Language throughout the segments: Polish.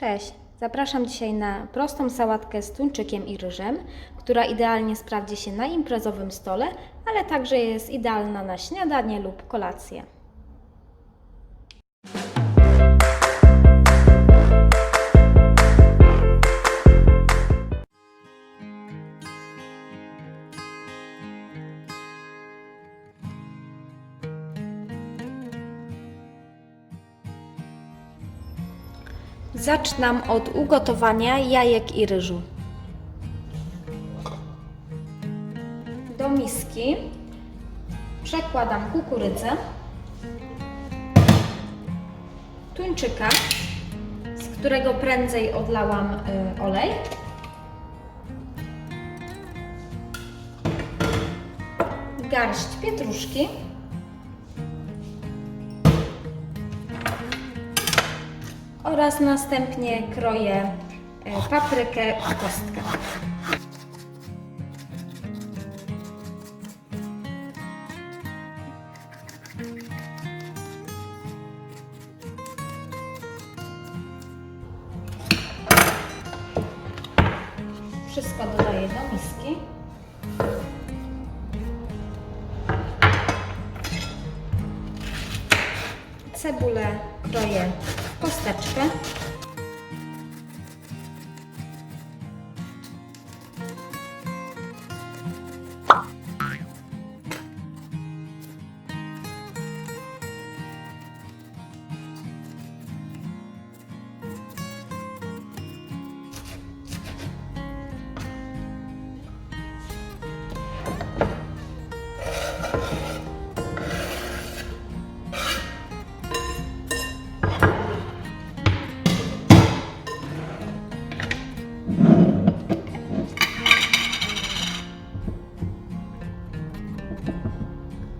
Cześć! Zapraszam dzisiaj na prostą sałatkę z tuńczykiem i ryżem, która idealnie sprawdzi się na imprezowym stole, ale także jest idealna na śniadanie lub kolację. Zaczynam od ugotowania jajek i ryżu. Do miski. Przekładam kukurydzę, tuńczyka, z którego prędzej odlałam y, olej, garść pietruszki, oraz następnie kroję e, paprykę w kostkę. Wszystko dodaję do miski. Cebulę kroję kosteczkę.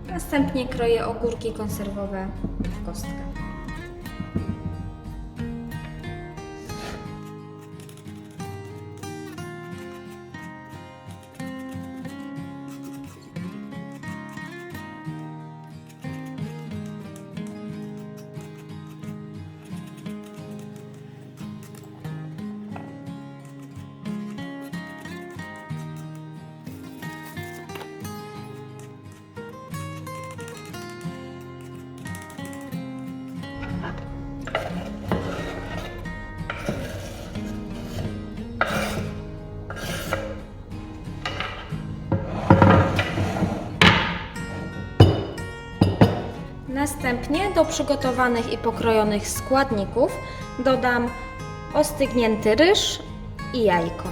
Następnie kroję ogórki konserwowe w kostkę. Następnie do przygotowanych i pokrojonych składników dodam ostygnięty ryż i jajko.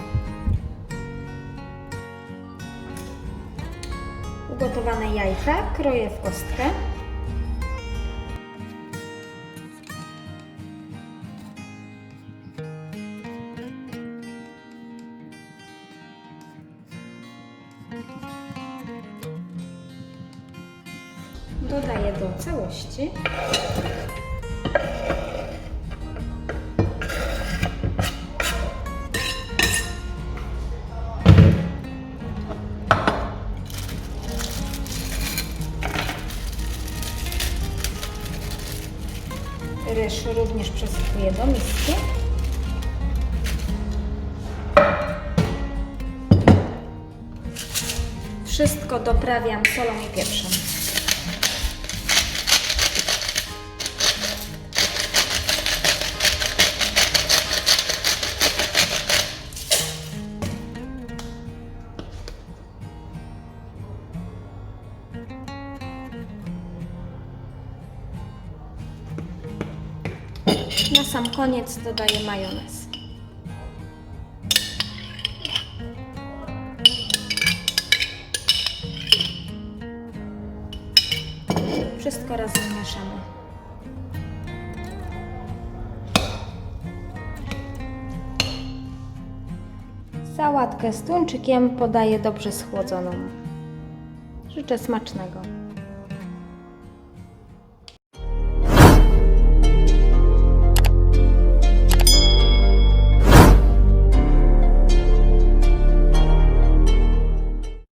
Ugotowane jajka kroję w kostkę. Dodaję do całości. Ryż również przesypuję do miski. Wszystko doprawiam solą i pieprzem. Na sam koniec dodaję majonez. Wszystko razem mieszamy. Sałatkę z tuńczykiem podaję dobrze schłodzoną. Życzę smacznego.